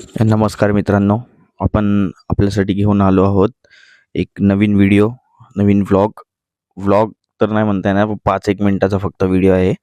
नमस्कार मित्रांनो. आपण आपल्यासाठी घेऊन आलो आहोत एक नवीन व्हिडिओ नवीन व्लॉग. व्लॉग तर नाही म्हणता येणार पाच एक मिनटाचा फक्त व्हिडिओ आहे.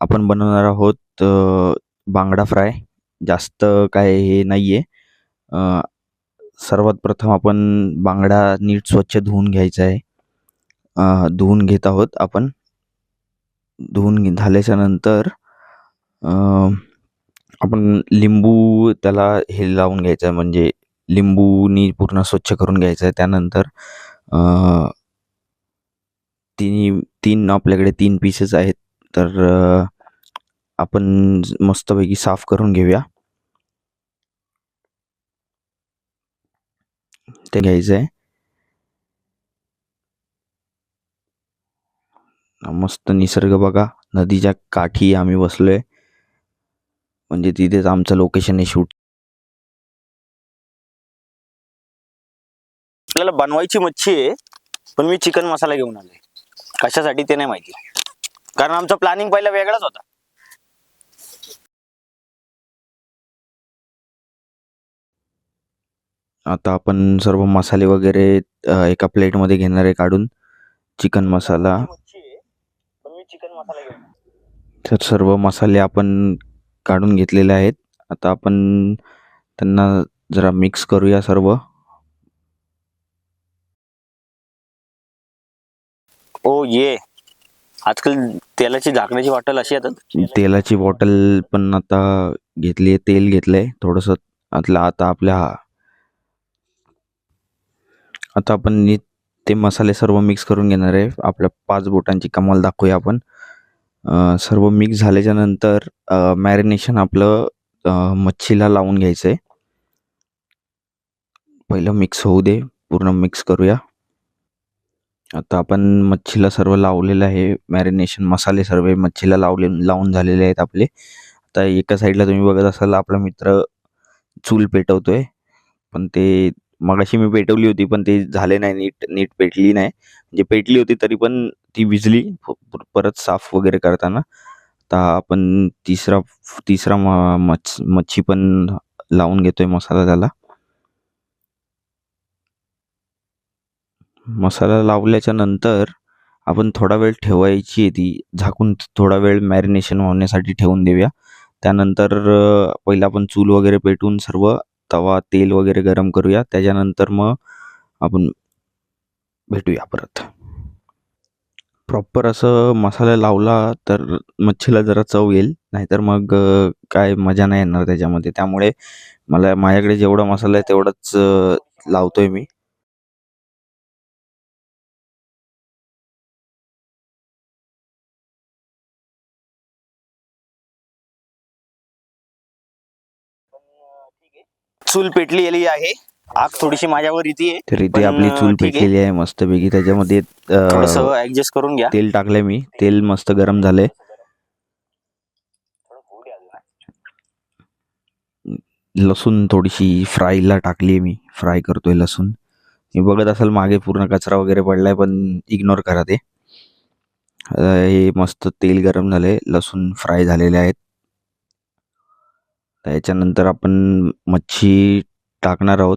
आपण बनवणार आहोत बांगडा फ्राय. जास्त काय हे नाही आहे सर्वात प्रथम आपण बांगडा नीट स्वच्छ धुवून घ्यायचा आहे. धुवून घेत आहोत आपण. धुवून घे- झाल्याच्यानंतर आपण लिंबू त्याला हे लावून घ्यायचं आहे म्हणजे लिंबूनी पूर्ण स्वच्छ करून घ्यायचं आहे. त्यानंतर तीन तीन आपल्याकडे तीन पीसेस आहेत. तर आपण मस्तपैकी साफ करून घेऊया. ते घ्यायचं आहे मस्त निसर्ग बघा. नदीच्या काठी आम्ही बसलोय. म्हणजे तिथेच आमचं लोकेशन आहे शूट आपल्याला बनवायची मच्छी आहे पण मी चिकन मसाला घेऊन आलोय. कशासाठी ते नाही माहिती. कारण आमचा प्लॅनिंग पहिला वेगळाच होता. आता आपण सर्व मसाले वगैरे एका प्लेटमध्ये घेणार आहे काढून. चिकन मसाला. मच्छी आहे पण मी चिकन मसाला घेऊन आलोय. तर सर्व मसाले आपण काढून घेतलेले आहेत. आता आपण त्यांना जरा मिक्स करूया सर्व. ओ ये. आजकाल तेलाची झाकण्याची बॉटल अशी येतात? तेलाची बॉटल पण आता घेतली आहे तेल घेतलंय. थोडस आतला आता आपल्या आता आपण नीट ते मसाले सर्व मिक्स करून घेणार आहे. आपल्या पाच बोटांची कमाल दाखवूया आपण. सर्व मिक्स झाल्याच्यानंतर मॅरिनेशन आपलं मच्छीला लावून घ्यायचं आहे पहिलं मिक्स होऊ दे पूर्ण मिक्स करूया. आता आपण मच्छीला सर्व लावलेलं आहे मॅरिनेशन मसाले सर्व मच्छीला लावले लावून झालेले आहेत आपले. आता एका साईडला तुम्ही बघत असाल आपला मित्र चूल पेटवतोय. पण ते मगाशी मी पेटवली होती पण ते झाले नाही नीट नीट पेटली नाही. म्हणजे पेटली होती तरी पण ती विजली परत साफ वगैरे करताना. आता आपण तिसरा तिसरा म- मच्छ मच्छी पण लावून घेतोय मसाला त्याला. मसाला लावल्याच्या नंतर आपण थोडा वेळ ठेवायची आहे ती. झाकून थोडा वेळ मॅरिनेशन होण्यासाठी ठेवून देऊया. त्यानंतर पहिला आपण चूल वगैरे पेटून सर्व तवा तेल वगैरे गरम करूया. त्याच्यानंतर मग आपण भेटूया परत. प्रॉपर असं मसाला लावला तर मच्छीला जरा चव येईल. नाहीतर मग काय मजा नाही येणार त्याच्यामध्ये. त्यामुळे मला माझ्याकडे जेवढा मसाला आहे तेवढाच लावतोय मी. चूल पेटली गेली आहे. आग थोडीशी माझ्यावर तर इथे पण, आपली चूल आहे. पेटलेली आहे मस्तपैकी. त्याच्यामध्ये अ, थोडस ऍडजस्ट करून घ्या. तेल टाकलंय मी. तेल मस्त गरम झालंय. लसूण थोडीशी फ्रायला टाकली मी. फ्राय करतोय लसूण. मी बघत असाल मागे पूर्ण कचरा वगैरे पडलाय पण इग्नोर करा ते. हे मस्त तेल गरम झाले लसूण फ्राय झालेले आहेत. त्याच्यानंतर आपण मच्छी टाकणार आहोत.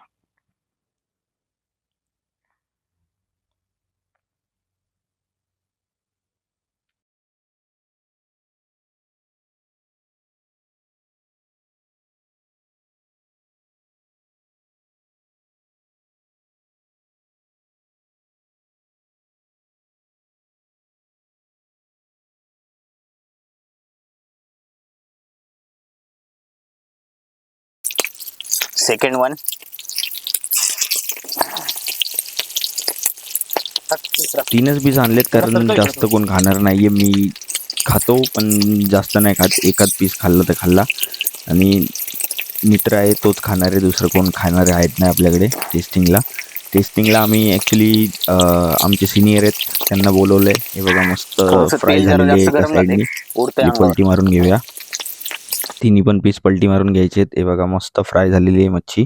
सेकंड वन तीनच पीस आणलेत कारण जास्त कोण खाणार नाहीये. मी खातो पण जास्त नाही खात. एकाच पीस खाल्ला तर खाल्ला. आणि मित्र आहे तोच खाणार आहे. दुसरं कोण खाणारे आहेत नाही आपल्याकडे टेस्टिंगला टेस्टिंगला आम्ही ॲक्च्युली आमचे सिनियर आहेत. त्यांना बोलवलंय. हे बघा मस्त फ्राय झालेली आहे एका गरम झालंय. साईडनी. पलटी मारून घेऊया. तिन्ही पण पीस पलटी मारून घ्यायचे हे बघा मस्त फ्राय झालेली आहे मच्छी.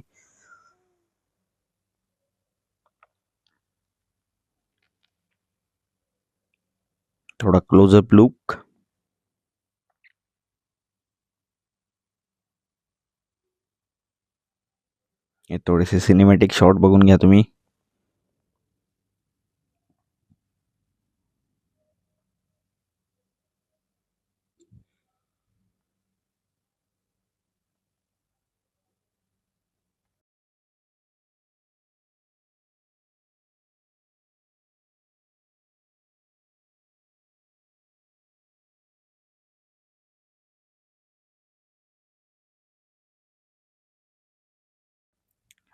थोडा क्लोजअप लुक हे थोडेसे सिनेमॅटिक शॉट बघून घ्या तुम्ही.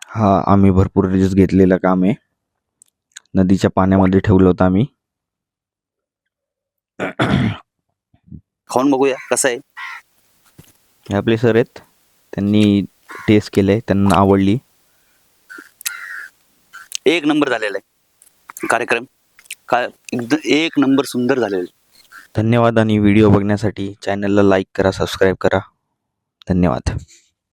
हा आम्ही भरपूर रिस्क घेतलेलं काम आहे. नदीच्या पाण्यामध्ये ठेवलं होतं आम्ही. खाऊन बघूया कसं आहे? हे आपले सर आहेत. त्यांनी टेस्ट केलं त्यांना आवडली. एक नंबर झालेला आहे. कार्यक्रम. काय एकदम एक नंबर सुंदर झालेला आहे. धन्यवाद आणि व्हिडिओ बघण्यासाठी. चॅनलला लाईक करा सबस्क्राईब करा. धन्यवाद.